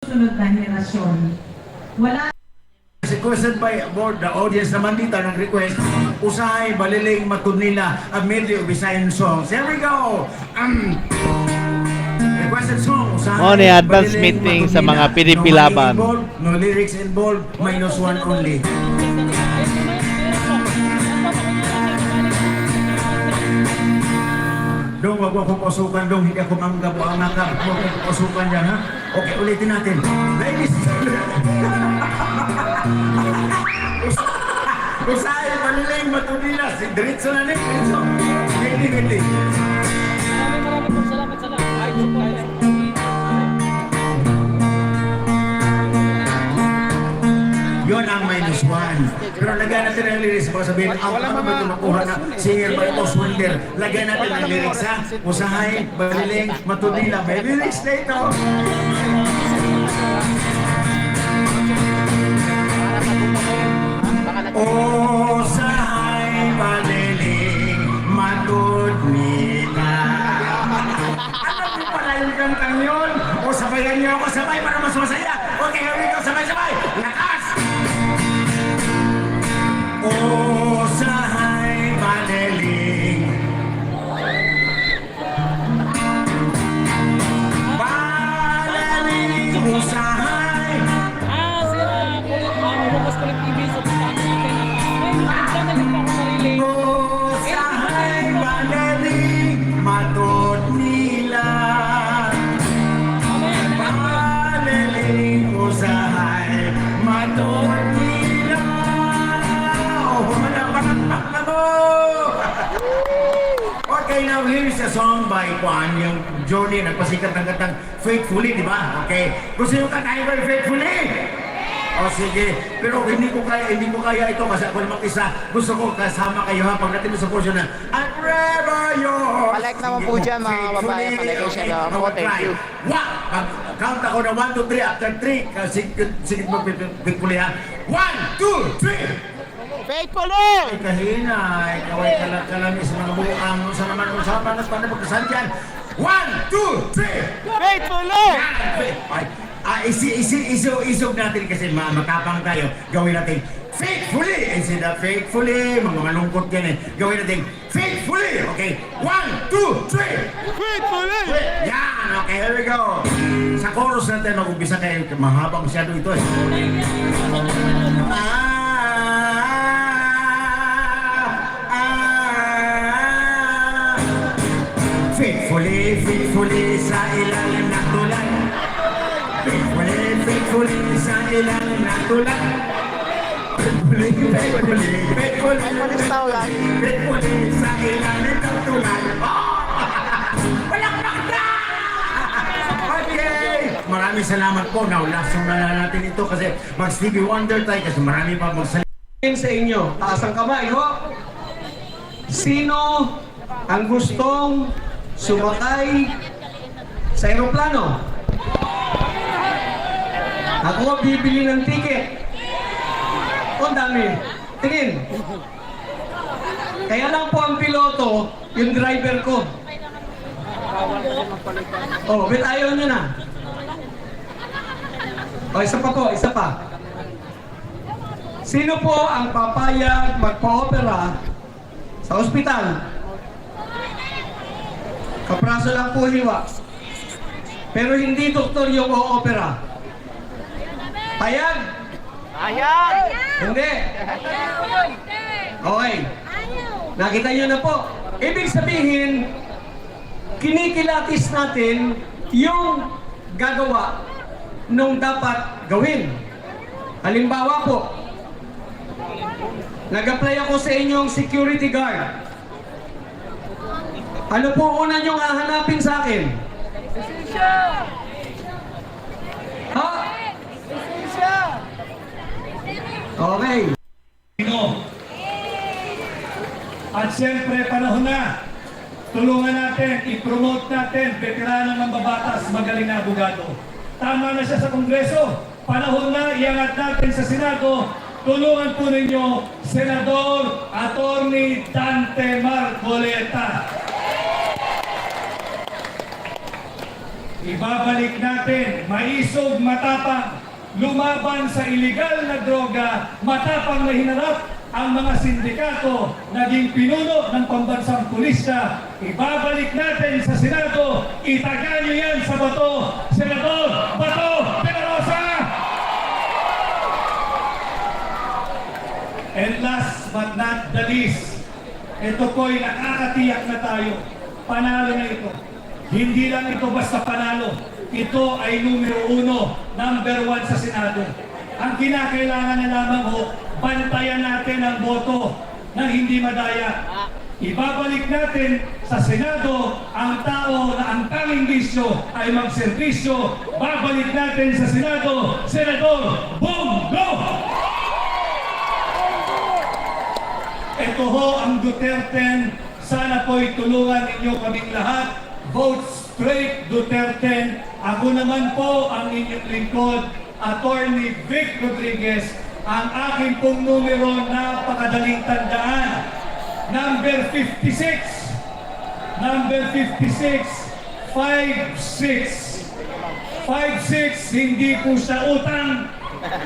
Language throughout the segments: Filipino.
susunod na henerasyon. Wala Requested by board, the audience naman dito nag-request, usahay, baliling, matunila, a medley of Visayan songs. Here we go! Um, requested song, usahay, Mo ni advance baliling, meeting sa mga PDP no money involved, no lyrics involved, minus one only. Dong, wag mo akong pasukan, Dong. Hindi ako manggap o ang nakap. Huwag mo akong pasukan dyan, ha? Okay, ulitin natin. Ladies Usahay, paniling, matunila. Si Diretso na rin, Diretso. Hindi, hindi. Salamat sa lahat. Ay, supplier. Minus one. Pero lagyan natin ang lyrics. Baka sabihin, ah, ano ba ito nakuha na singer by Os Wonder? Lagyan natin ang lyrics, ha? Usahay, paniling, matunila. May lyrics na ito. Usahay, paniling, matunila. Alam niyo pala yung kantang yun? O sabayan niyo ako sabay para mas masaya. Okay, here we go, sabay-sabay. Lakas! A song by Juan, yung Johnny, nagpasikat ng katang Faithfully, di ba? Okay. Gusto yung kantahin ko yung Faithfully? O sige, pero hindi ko kaya, hindi ko kaya ito kasi ako naman isa. Gusto ko kasama kayo ha pagdating sa portion na I'd rather your Palike naman po dyan, mga kababayan. Palike siya daw. Ako, thank you. Pag count ako na 1, 2, 3, after 3, kasi sige mo pipuli ha. 1, 2, 3! Faithfully! Ay, kahina, ay, kaway kalat kalami sa mga buang, sa naman usapan at paano pagkasan dyan. 1, 2, 3! Faithfully! Ay, ah, isi, isi, iso, isog natin kasi ma matapang tayo. Gawin natin faithfully instead of faithfully. Mga malungkot yan eh. Gawin natin faithfully. Okay, one, two, three. Faithfully! Yan, okay, here we go. Sa chorus natin, mag-umpisa kayo. Mahaba masyado ito eh. Ah, Faithfully, sa ilalim ng tulan. Faithfully, faithfully sa ilalim ng tulan. Faithfully, faithfully, faithfully, Faithfully sa ilalim ng tulan. Oh! Walang pakda! Okay! Maraming salamat po. Naulasong na natin ito kasi mag Stevie Wonder tayo kasi marami pa magsalita. sa inyo, taas ang kamay, ho? Sino ang gustong sumakay sa aeroplano? Ako ang bibili ng ticket. O, ang dami. Tingin. Kaya lang po ang piloto, yung driver ko. Oh, bet ayaw nyo na. O, isa pa po, isa pa. Sino po ang papayag magpa-opera sa ospital? Kapraso lang po hiwa. Pero hindi doktor yung o-opera. Payag? Ayan! Hindi. Okay. Nakita nyo na po. Ibig sabihin, kinikilatis natin yung gagawa nung dapat gawin. Halimbawa po, nag-apply ako sa inyong security guard. Ano po una nyong hahanapin sa akin? Ha? Okay. Pino. At siyempre, panahon na. Tulungan natin, i-promote natin, veterano ng babatas, magaling na abogado. Tama na siya sa Kongreso. Panahon na, iangat natin sa Senado. Tulungan po ninyo, Senador Attorney Dante Marcoleta. Ibabalik natin, maisog matapang, lumaban sa iligal na droga, matapang na hinarap ang mga sindikato, naging pinuno ng pambansang pulisya. Ibabalik natin sa Senado, itaga niyo yan sa Bato, Senador Bato de la Rosa! And last but not the least, ito po'y nakakatiyak na tayo. Panalo na ito. Hindi lang ito basta panalo. Ito ay numero uno, number one sa Senado. Ang kinakailangan na lamang ho, bantayan natin ang boto na hindi madaya. Ibabalik natin sa Senado ang tao na ang tanging bisyo ay magserbisyo. Babalik natin sa Senado, Senador Bongo! Ito ho ang Duterte. Sana po'y tulungan ninyo kaming lahat. Vote straight Duterte. Ako naman po ang inyong lingkod, Attorney Vic Rodriguez. Ang aking pong numero napakadaling tandaan. Number 56. Number 56. 56. 5-6, hindi po siya utang.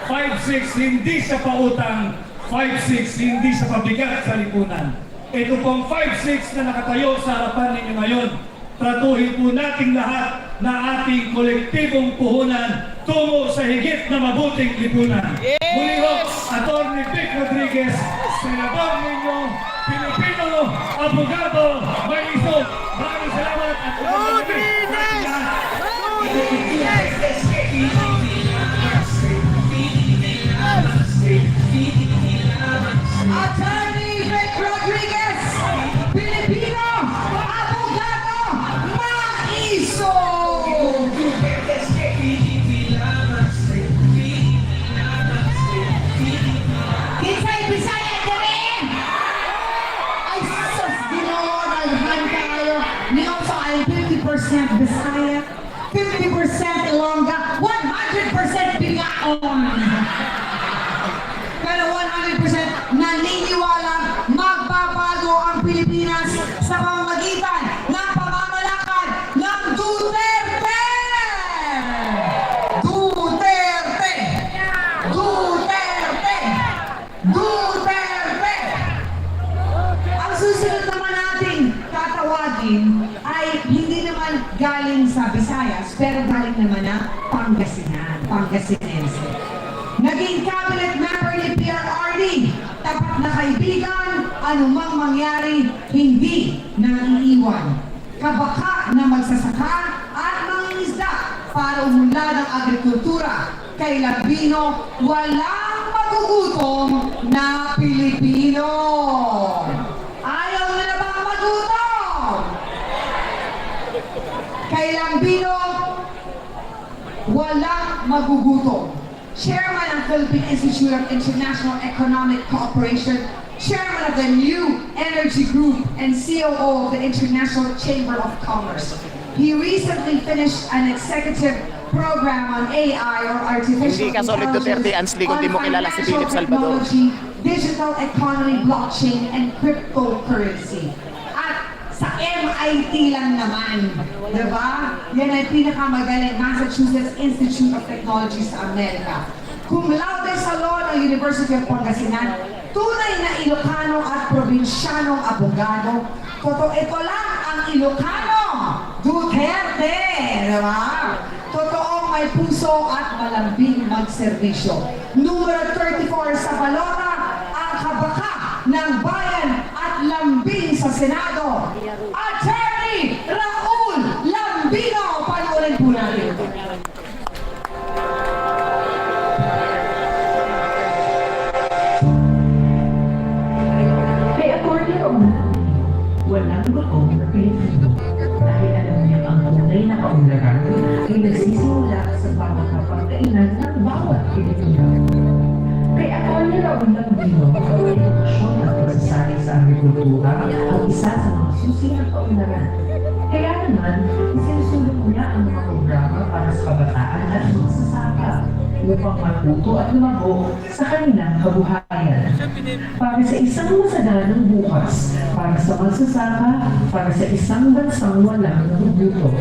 5-6, hindi siya pautang. 5-6, hindi siya pabigat sa lipunan. Ito pong 5-6 na nakatayo sa harapan ninyo ngayon. Tratuhin po nating lahat na ating kolektibong puhunan tungo sa higit na mabuting lipunan. Muli ho, Atty. Vic Rodriguez, Senador ninyo, Pilipino, Abogado, Maisog. Maraming salamat at magandang gabi sa Labino, walang magugutom na Pilipino. Ayaw na na bang magutom? Kay Lambino, walang magugutom. Chairman ng Philippine Institute of International Economic Cooperation, Chairman of the New Energy Group, and COO of the International Chamber of Commerce. He recently finished an executive program on AI or artificial Hindi ka solid Duterte, Ansli, kung di mo kilala si Philip Salvador. digital economy, blockchain, and cryptocurrency. At sa MIT lang naman, di ba? Yan ay pinakamagaling Massachusetts Institute of Technology sa Amerika. Cum laude sa law ng University of Pangasinan, tunay na Ilocano at probinsyanong abogado. Totoo, ito lang ang Ilocano, Duterte, di ba? May puso at malambing magserbisyo. Numero 34 sa balota, ang kabaka ng bayan at lambing sa Senado. Attorney Raul Lambino! Bawat Pilipino. Kay Atty. Raul Lambino, ang edukasyon at pagsasali sa agrikultura ang isa sa mga susi ng kaunlaran. Kaya naman, isinusulong niya ang mga programa para sa kabataan at magsasaka upang matuto at lumago sa kanilang kabuhayan para sa isang masaganang bukas, para sa magsasaka, para sa isang bansang walang nagugutom.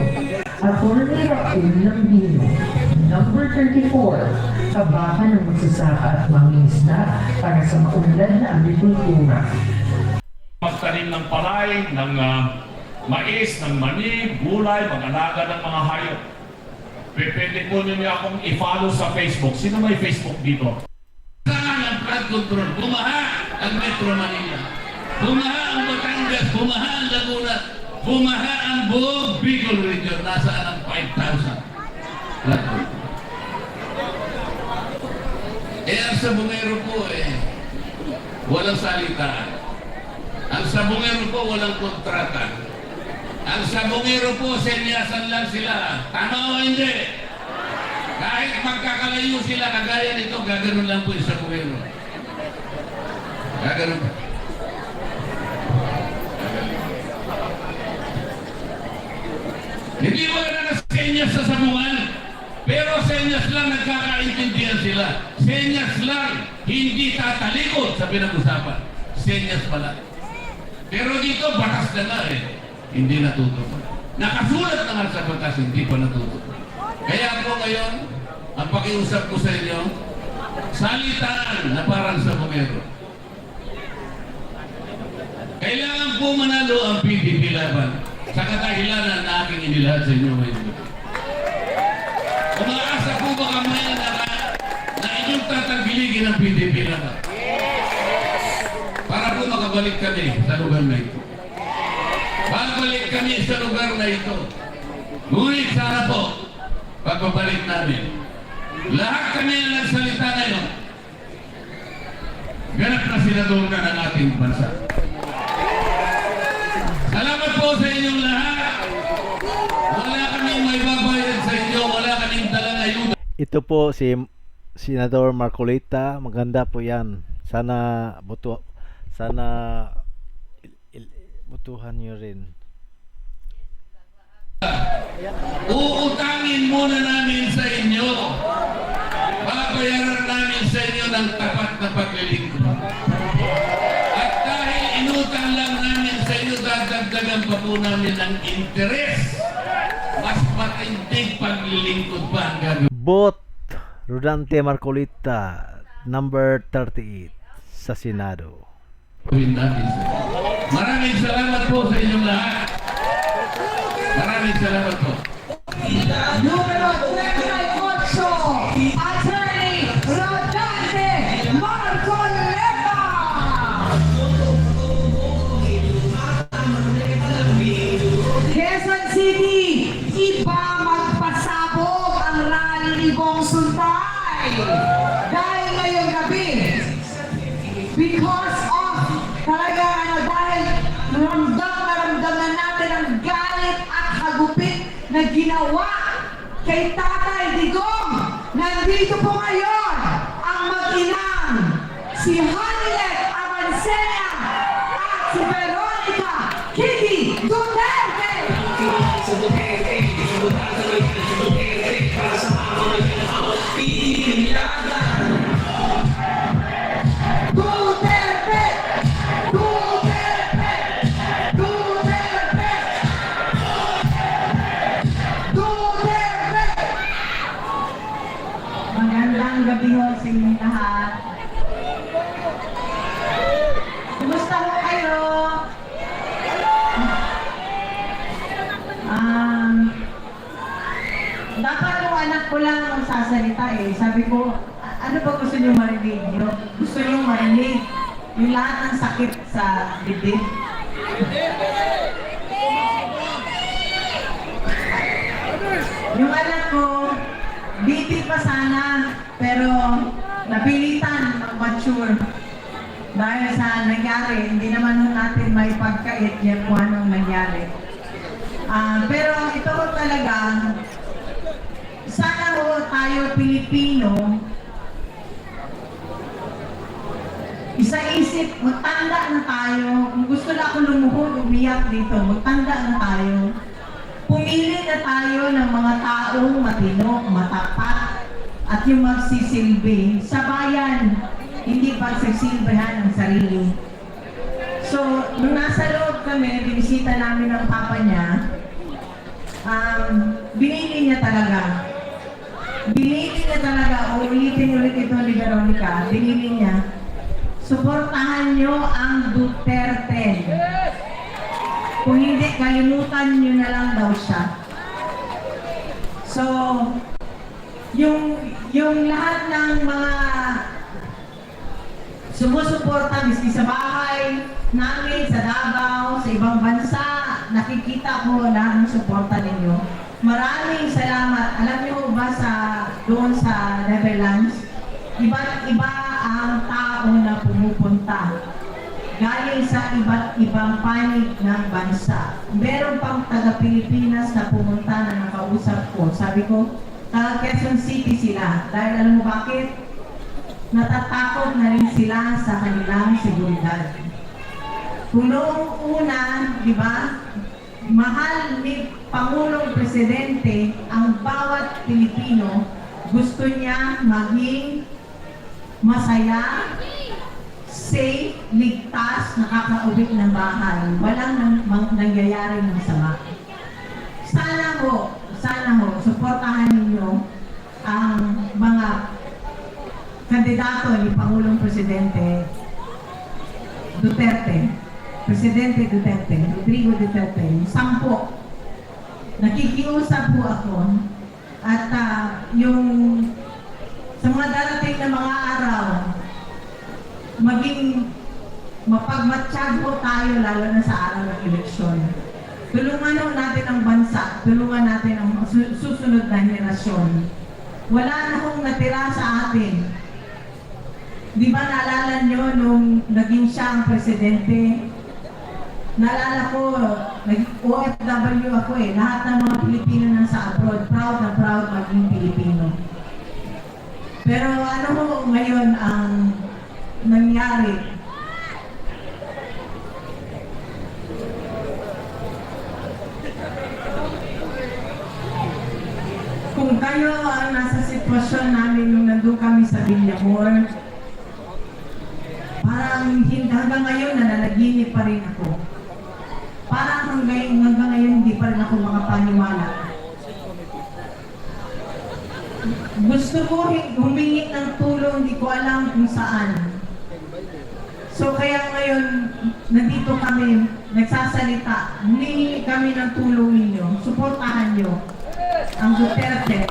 Attorney Raul Lambino. Number 34, kabahan ng magsasaka at mangingisda para sa maunlad na agrikultura. magtanim ng palay, ng ah, mais, ng mani, gulay, mag-alaga ng mga hayop. Pwede po ninyo akong i-follow sa Facebook. Sino may Facebook dito? Saan ang flood control? Bumaha ang Metro Manila. Bumaha ang Batangas. Bumaha ang Laguna. Bumaha ang buong Bicol Region. Nasaan ang 5,000? Flood control. Eh, ang sabungero po eh, walang salitaan. Ang sabungero po walang kontrata. Ang sabungero po, senyasan lang sila. Tama o hindi? Kahit magkakalayo sila, kagaya nito, gaganon lang po yung sabungero. Gaganon. Hindi mo na senyas sa sabungan, pero senyas lang nagkakaintindihan sila. Senyas lang, hindi tatalikod sa pinag-usapan. Senyas pala. Pero dito, batas na nga eh. Hindi natutupad. Nakasulat na nga sa batas, hindi pa natutupad. Kaya po ngayon, ang pakiusap ko sa inyo, salitaan na parang sa bumero. Kailangan po manalo ang PDP laban sa kadahilanan na aking inilahad sa inyo ngayon. Umaasa po ba kami na, na inyong tatanggiligin ang PDP laban? Para po makabalik kami sa lugar na ito. Babalik kami sa lugar na ito. Ngunit sana po, pagbabalik namin, lahat kami na nagsalita ngayon, ganap na senador na ng ating bansa. Salamat po sa inyong lahat. Wala kaming may babayad sa inyo, wala kaming dalang ayuda. Ito po si Senador Marcolita. Maganda po yan. Sana buto sana butuhan niyo rin. Uutangin muna namin sa inyo. Babayaran namin sa inyo ng tapat na paglilingkod. At dahil inutang lang namin sa inyo, dadagdagan pa po namin ng interes. Mas matinding paglilingkod pa ang gagawin. Bot Rodante Marcolita number 38 sa Senado. Maraming salamat po sa inyong lahat. Maraming salamat po. Numero 38, Attorney Rodante ginawa kay Tatay Digong. Nandito po ngayon Yung anak ko, BP pa sana, pero napilitan mag-mature. Dahil sa nangyari, hindi naman natin may pagkait yan kung anong nangyari. Ah, pero ito ko talaga, sana ho tayo Pilipino, isa-isip, magtanda na tayo. Kung gusto na ako lumuhod, umiyak dito, magtanda na tayo. Pumili na tayo ng mga taong matino, matapat, at yung magsisilbi sa bayan, hindi pagsisilbihan ng sarili. So, nung nasa loob kami, binisita namin ang papa niya, um, binili niya talaga. Binili niya talaga, ulitin ulit ito ni Veronica, binili niya. Suportahan niyo ang Duterte. Kung hindi, kalimutan niyo na lang daw siya. So, yung yung lahat ng mga sumusuporta miski sa bahay namin, sa Davao, sa ibang bansa, nakikita ko na ang suporta ninyo. Maraming salamat. Alam niyo ba sa doon sa Netherlands, iba't iba ang tao na pumupunta galing sa iba't ibang panig ng bansa. Meron pang taga-Pilipinas na pumunta na nakausap ko. Sabi ko, taga Quezon City sila. Dahil alam mo bakit? Natatakot na rin sila sa kanilang seguridad. Kung noong una, di ba, mahal ni Pangulong Presidente ang bawat Pilipino, gusto niya maging masaya, safe, ligtas, nakakauwi ng bahay. Walang nang, mang, nangyayaring masama. Sana ho, sana ho, suportahan ninyo ang mga kandidato ni Pangulong Presidente Duterte. Presidente Duterte, Rodrigo Duterte, sampo. Nakikiusap po ako at ah, yung sa mga darating na mga araw, maging mapagmatsyag po tayo lalo na sa araw ng eleksyon. Tulungan ho natin ang bansa, tulungan natin ang su- susunod na henerasyon. Wala na hong natira sa atin. Di ba naalala nyo nung naging siya ang presidente? Naalala ko, nag OFW ako eh. Lahat ng mga Pilipino nasa abroad, proud na proud maging Pilipino. Pero ano ho ngayon ang nangyari? Kung kayo ang nasa sitwasyon namin nung nandun kami sa Villamor, parang hanggang ngayon nananaginip pa rin ako. Parang hanggang, hanggang ngayon hindi pa rin ako makapaniwala. Gusto ko humingi ng tulong, hindi ko alam kung saan. So kaya ngayon, nandito kami, nagsasalita, humingi kami ng tulong ninyo, suportahan nyo ang Duterte.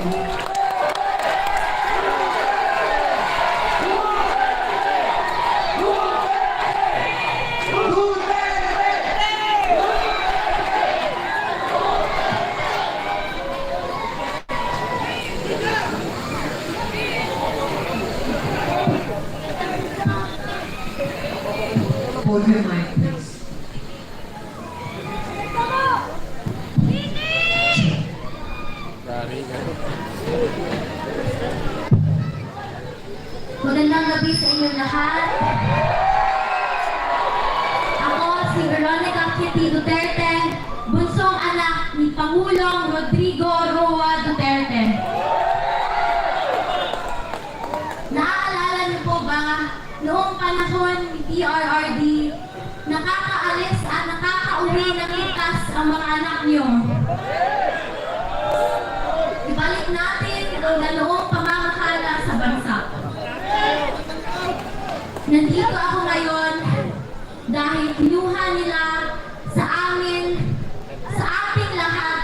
Niyo. Ibalik natin ang ganoong pamamahala sa bansa. Nandito ako ngayon dahil kinuha nila sa amin, sa ating lahat,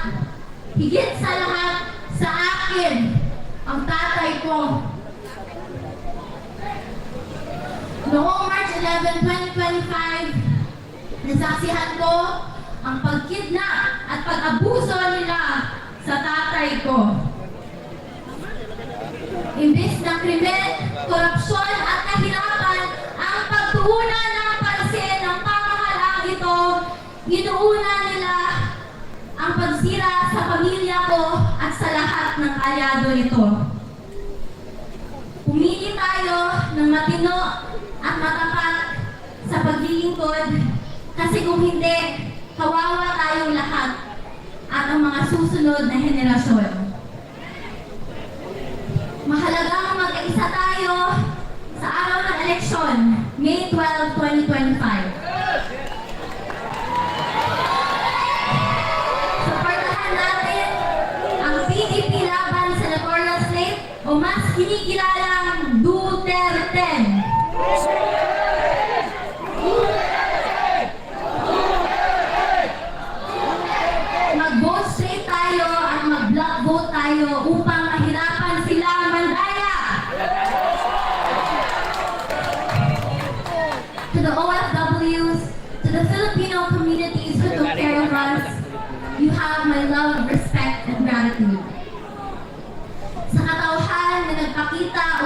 higit sa lahat, sa akin, ang tatay ko. Noong March 11, 2025, nasaksihan ko ang pagkidnap pag-abuso nila sa tatay ko. Imbis na krimen, korupsyon at kahirapan ang pagtuunan ng pansin ng pamahalaan ito, inuuna nila ang pagsira sa pamilya ko at sa lahat ng aliado nito. Pumili tayo ng matino at matapat sa paglilingkod kasi kung hindi, kawawa tayong lahat at ang mga susunod na henerasyon. Mahalagang mag-isa tayo sa araw ng eleksyon, May 12, 2025. natin ang PDP laban sa Laporna State o mas kinikilalang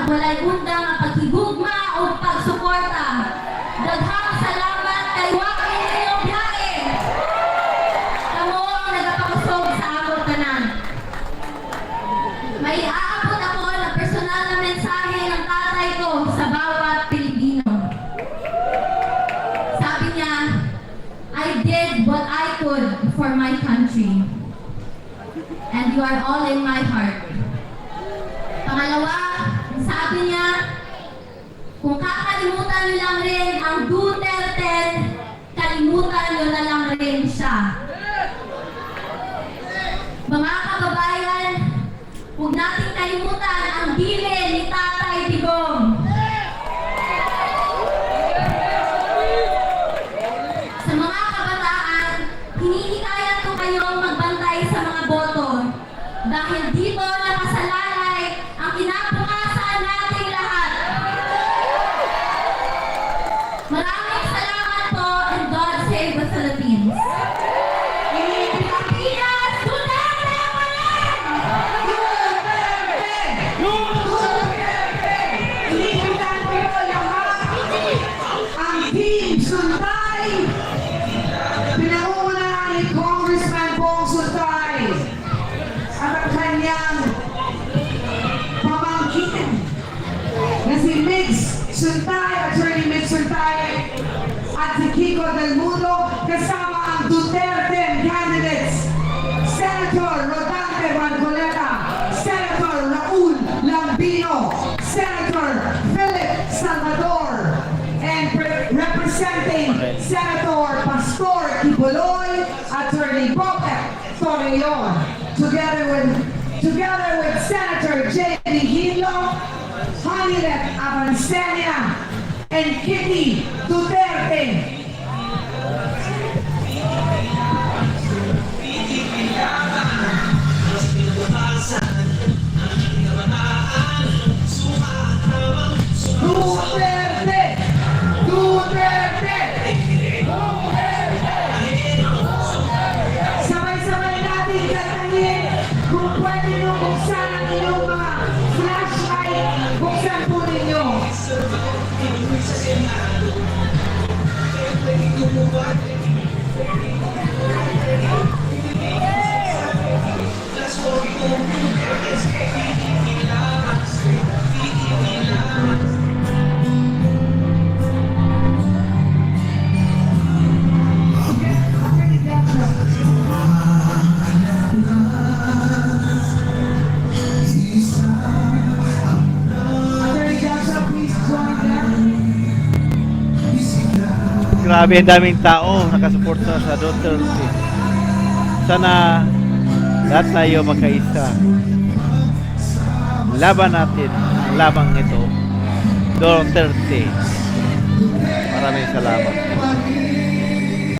walay undang ang paghigugma o pagsuporta, daghang salamat kay Joaquin ninyong biyahe. Kamo ang nagapakusog sa among tanan. May aabot ako na personal na mensahe ng tatay ko sa bawat Pilipino. Sabi niya, I did what I could for my country. And you are all in my heart. Pangalawa, sabi niya, kung kakalimutan niyo lang rin ang Duterte, kalimutan niyo na lang rin siya. Mga kababayan, huwag natin kalimutan ang bilin ni Tatay Kibuloy, Attorney Bobet Torreon, together with together with Senator J.D. Hilo, Hanilet Avancenia, and Kitty. Duterte! Grabe ang daming tao nakasuporta sa Duterte. Sana lahat tayo magkaisa. Laban natin ang labang ito. Duterte. Maraming salamat.